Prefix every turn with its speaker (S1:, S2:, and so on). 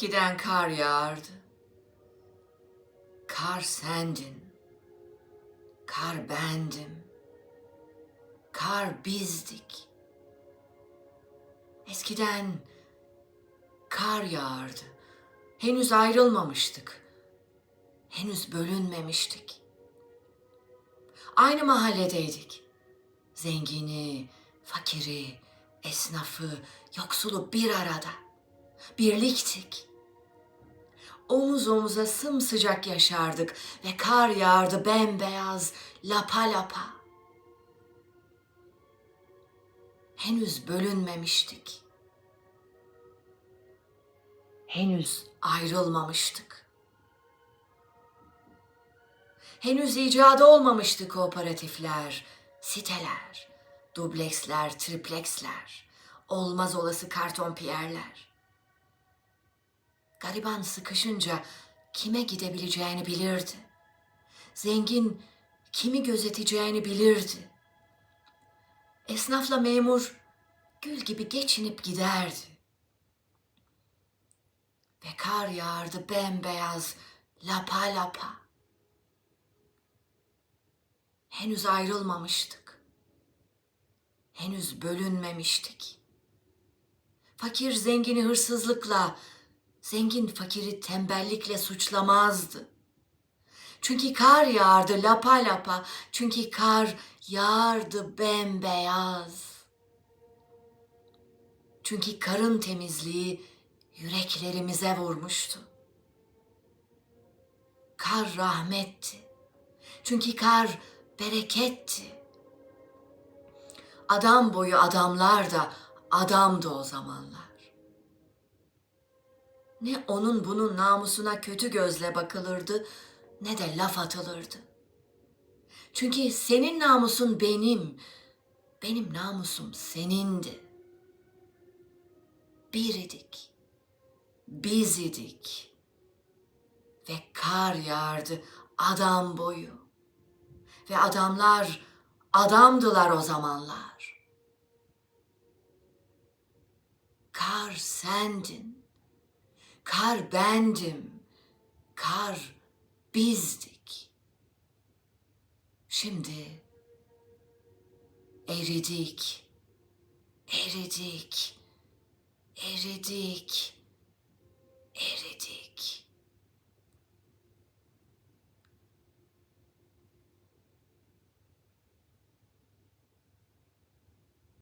S1: Eskiden kar yağardı. Kar sendin. Kar bendim. Kar bizdik. Eskiden kar yağardı. Henüz ayrılmamıştık. Henüz bölünmemiştik. Aynı mahalledeydik. Zengini, fakiri, esnafı, yoksulu bir arada. Birliktik. Omuz omuza sımsıcak yaşardık ve kar yağardı bembeyaz, lapa lapa. Henüz bölünmemiştik. Henüz ayrılmamıştık. Henüz icadı olmamıştı kooperatifler, siteler, dubleksler, tripleksler, olmaz olası karton piyerler. Gariban sıkışınca kime gidebileceğini bilirdi. Zengin kimi gözeteceğini bilirdi. Esnafla memur gül gibi geçinip giderdi. Ve kar yağardı bembeyaz, lapa lapa. Henüz ayrılmamıştık. Henüz bölünmemiştik. Fakir zengini hırsızlıkla, zengin fakiri tembellikle suçlamazdı. Çünkü kar yağardı lapa lapa, çünkü kar yağardı bembeyaz. Çünkü karın temizliği yüreklerimize vurmuştu. Kar rahmetti. Çünkü kar bereketti. Adam boyu adamlar da adamdı o zamanlar. Ne onun bunun namusuna kötü gözle bakılırdı ne de laf atılırdı. Çünkü senin namusun benim, benim namusum senindi. Bir idik, biz idik ve kar yağardı adam boyu ve adamlar adamdılar o zamanlar. Kar sendin, kar bendim, kar bizdik. Şimdi eridik, eridik, eridik.